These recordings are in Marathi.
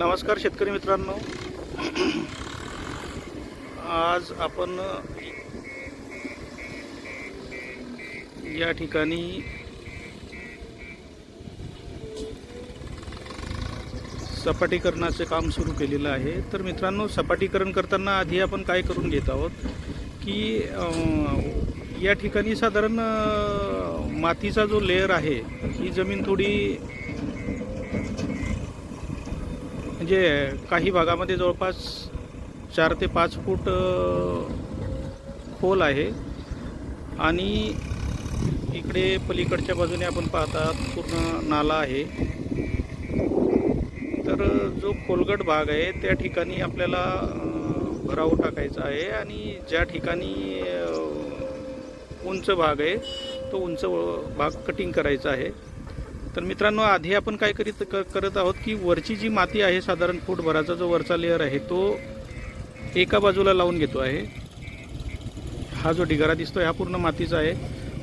नमस्कार शेतकरी मित्रांनो. आज आपण या ठिकाणी सपाटीकरणाचे काम सुरू केलेलं आहे. तर मित्रांनो सपाटीकरण करताना आधी आपण काय करून घेत आहोत की या ठिकाणी साधारण मातीचा जो लेअर आहे ही जमीन थोडी म्हणजे काही भागामध्ये जवळपास चार ते पाच फूट खोल आहे. आणि इकडे पलीकडच्या बाजूने आपण पाहतात पूर्ण नाला आहे. तर जो खोलगट भाग आहे त्या ठिकाणी आपल्याला भराव टाकायचा आहे. आणि ज्या ठिकाणी उंच भाग आहे तो उंच भाग कटिंग करायचा आहे. तर मित्रांनो आधी आपण काय करीत क- करत आहोत की वरची जी माती आहे साधारण फूटभराचा जो वरचा लेअर आहे तो एका बाजूला लावून घेतो आहे. हा जो ढिगारा दिसतोय हा पूर्ण मातीचा आहे.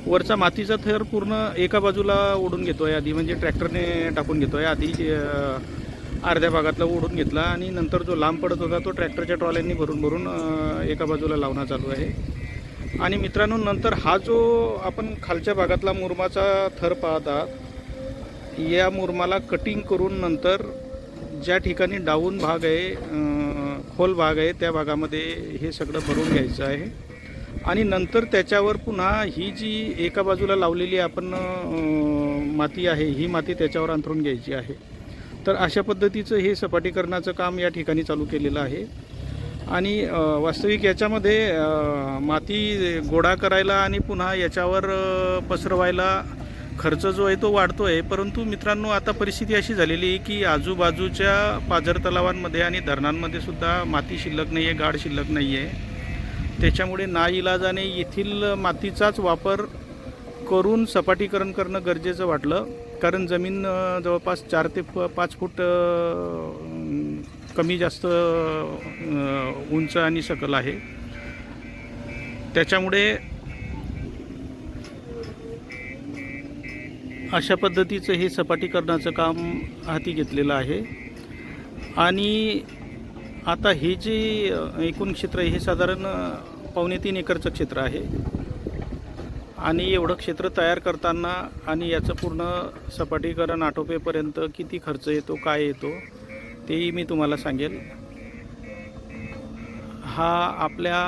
वरचा मातीचा थर पूर्ण एका बाजूला ओढून घेतो आहे आधी म्हणजे ट्रॅक्टरने टाकून घेतो आहे आधी अर्ध्या भागातला ओढून घेतला आणि नंतर जो लांब पडत होता तो ट्रॅक्टरच्या ट्रॉल्यांनी भरून भरून एका बाजूला लावणं चालू आहे. आणि मित्रांनो नंतर हा जो आपण खालच्या भागातला मुरमाचा थर पाहतात या मुरमाला कटिंग करून नंतर ज्या ठिकाणी डाऊन भाग आहे खोल भाग आहे त्या भागामध्ये हे सगळं भरून घ्यायचं आहे. आणि नंतर त्याच्यावर पुन्हा ही जी एका बाजूला लावलेली आपण माती आहे ही माती त्याच्यावर अंथरून घ्यायची आहे. तर अशा पद्धतीचं हे सपाटीकरणाचं काम या ठिकाणी चालू केलेलं आहे. आणि वास्तविक याच्यामध्ये माती गोळा करायला आणि पुन्हा याच्यावर पसरवायला खर्च जो आहे तो वाढतो आहे परंतु मित्रांनो आता परिस्थिती अशी झालेली आहे की आजूबाजूच्या पाझर तलावांमध्ये आणि धरणांमध्ये सुद्धा माती शिल्लक नाही आहे गाड शिल्लक नाही आहे त्याच्यामुळे नाईलाजाने येथील मातीचाच वापर करून सपाटीकरण करणं गरजेचं वाटलं. कारण जमीन जवळपास चार ते पाच फूट कमी जास्त उंच आणि सकल आहे. त्याच्यामुळे अशा पद्धतीचं हे सपाटीकरणाचं काम हाती घेतलेलं आहे. आणि आता हे जे एकूण क्षेत्र आहे हे साधारण पावणे तीन एकरचं क्षेत्र आहे. आणि एवढं क्षेत्र तयार करताना आणि याचं पूर्ण सपाटीकरण आटोपेपर्यंत किती खर्च येतो काय येतो तेही मी तुम्हाला सांगेल. हा आपल्या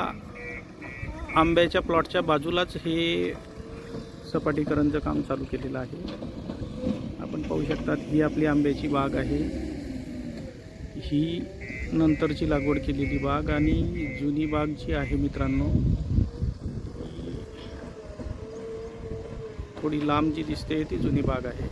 आंब्याच्या प्लॉटच्या बाजूलाच हे सपाटीकरणचं काम चालू केलेलं आहे. आपण पाहू शकतात ही आपली आंब्याची बाग आहे. ही नंतरची लागवड केलेली बाग आणि जुनी बाग जी आहे मित्रांनो थोडी लांब जी दिसते ती जुनी बाग आहे.